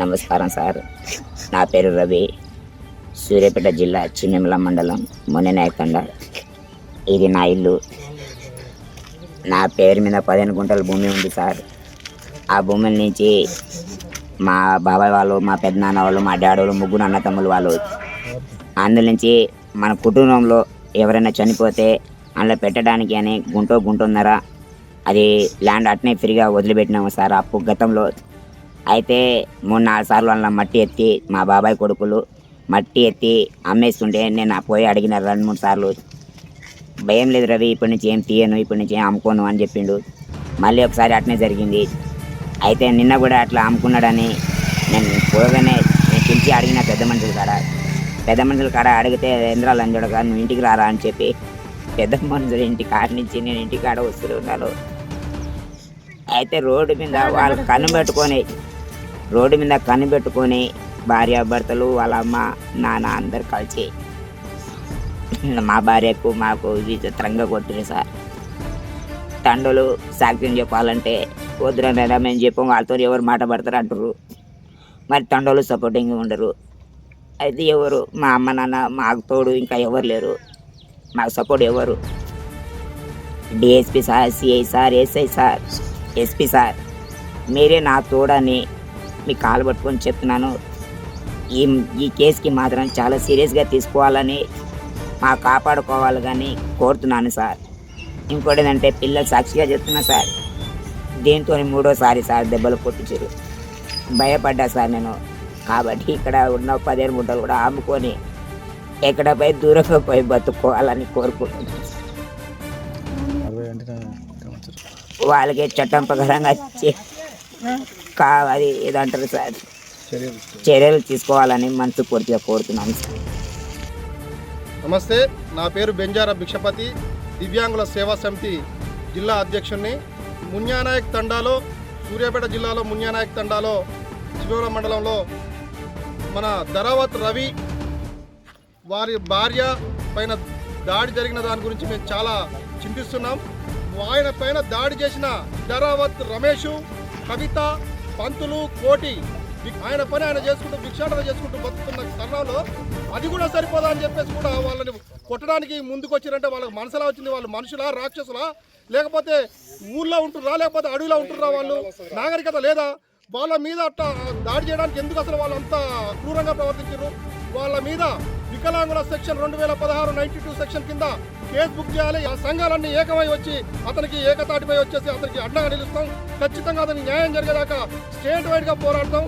నమస్కారం సార్. నా పేరు రవి. సూర్యాపేట జిల్లా చిన్నెమల మండలం మొన్ననాయకండ. ఇది నా ఇల్లు. నా పేరు మీద పదిహేను గుంటల భూమి ఉంది సార్. ఆ భూమి నుంచి మా బాబాయ్ వాళ్ళు మా పెద్దనాన్న వాళ్ళు మా డాడీ వాళ్ళు ముగ్గురు అన్నతమ్ములు వాళ్ళు అందులో నుంచి మన కుటుంబంలో ఎవరైనా చనిపోతే అందులో పెట్టడానికి అని గుంటో గుంటున్నర అది ల్యాండ్ అట్నే ఫ్రీగా వదిలిపెట్టినాము సార్. అప్పు గతంలో అయితే మూడు నాలుగు సార్లు వాళ్ళ మట్టి ఎత్తి మా బాబాయ్ కొడుకులు మట్టి ఎత్తి అమ్మేస్తుంటే నేను ఆ పోయి అడిగిన రెండు మూడు సార్లు భయం లేదు రవి ఇప్పటి నుంచి ఏం తీయను ఇప్పటి నుంచి ఏం అమ్ముకోను అని చెప్పిండు. మళ్ళీ ఒకసారి అట్నే జరిగింది. అయితే నిన్న కూడా అట్లా అమ్ముకున్నాడని నేను పోగానే నేను పిలిచి అడిగిన పెద్ద మనుషుల కాడ పెద్ద మనుషుల కాడ అడిగితే ఎంద్రాలు అంజడగా నువ్వు ఇంటికి రారా అని చెప్పి పెద్ద మనుషులు ఇంటి కాడ నుంచి నేను ఇంటి కాడ వస్తూ ఉన్నాను. అయితే రోడ్డు మీద వాళ్ళు కన్ను పెట్టుకొని రోడ్డు మీద కనిపెట్టుకొని భార్యాభర్తలు వాళ్ళ అమ్మ నాన్న అందరు కలిసి మా భార్యకు మాకు విచిత్రంగా కొట్టిరు సార్. తండ్రులు సాక్ష్యం చెప్పాలంటే వద్దురనైనా మేము చెప్పాం వాళ్ళతో ఎవరు మాట పడతారు అంటారు మరి తండ్రులు సపోర్టింగ్ ఉండరు. అయితే ఎవరు? మా అమ్మ నాన్న మాకు తోడు ఇంకా ఎవరు లేరు. మాకు సపోర్ట్ ఎవరు? DSP sir CI sir SI sir SP sir. మీరే నా తోడని మీ కాలు పట్టుకొని చెప్తున్నాను. ఈ ఈ కేసుకి మాత్రం చాలా సీరియస్గా తీసుకోవాలని మా కాపాడుకోవాలి కానీ కోరుతున్నాను సార్. ఇంకోటి ఏంటంటే పిల్లలు సాక్షిగా చెప్తున్నా సార్. దీంతో మూడోసారి సార్ దెబ్బలు కొట్టించారు. భయపడ్డా సార్ నేను. కాబట్టి ఇక్కడ ఉన్న పదిహేను గుంటలు కూడా అమ్ముకొని ఎక్కడ పోయి దూరంగా పోయి బతుక్కోవాలని కోరుకుంటున్నాను. వాళ్ళకి చట్టం ప్రకారంగా కా అది ఏదంటారు సార్? చర్యలు తీసుకోవాలని మనసు పూర్తిగా కోరుతున్నాను సార్. నమస్తే నా పేరు బెంజారా భిక్షపతి దివ్యాంగుల సేవా సమితి జిల్లా అధ్యక్షుడిని మున్యానాయక్ తండాలో సూర్యాపేట జిల్లాలో మున్యానాయక్ తండాలో చివర మండలంలో మన ధరావత్ రవి వారి భార్య పైన దాడి జరిగిన దాని గురించి మేము చాలా చింతిస్తున్నాం. ఆయన పైన దాడి చేసిన ధరావత్ రమేష్ కవిత పంతులు కోటి ఆయన పని ఆయన చేసుకుంటూ భిక్షాటన చేసుకుంటూ బతుకుతున్న తరుణంలో అది కూడా సరిపోదా అని చెప్పేసి కూడా వాళ్ళని కొట్టడానికి ముందుకు వచ్చిరంటే వాళ్ళకి మనసులా వచ్చింది. వాళ్ళు మనుషులా రాక్షసులా లేకపోతే ఊళ్ళో ఉంటుర్రా లేకపోతే అడవిలో ఉంటుర్రా వాళ్ళు? నాగరికత లేదా? వాళ్ళ మీద అట్ట దాడి చేయడానికి ఎందుకు అసలు వాళ్ళు అంత క్రూరంగా ప్రవర్తించారు వాళ్ళ మీద వికలాంగుల సెక్షన్ రెండు వేల పదహారు నైన్టీ టూ సెక్షన్ కింద కేసు బుక్ చేయాలి. ఆ సంఘాలన్నీ ఏకమై వచ్చి అతనికి ఏకతాటిపై వచ్చేసి అతనికి అడ్డగా నిలుస్తాం. ఖచ్చితంగా అతనికి న్యాయం జరిగేదాకా స్టేట్ వైడ్గా పోరాడతాం.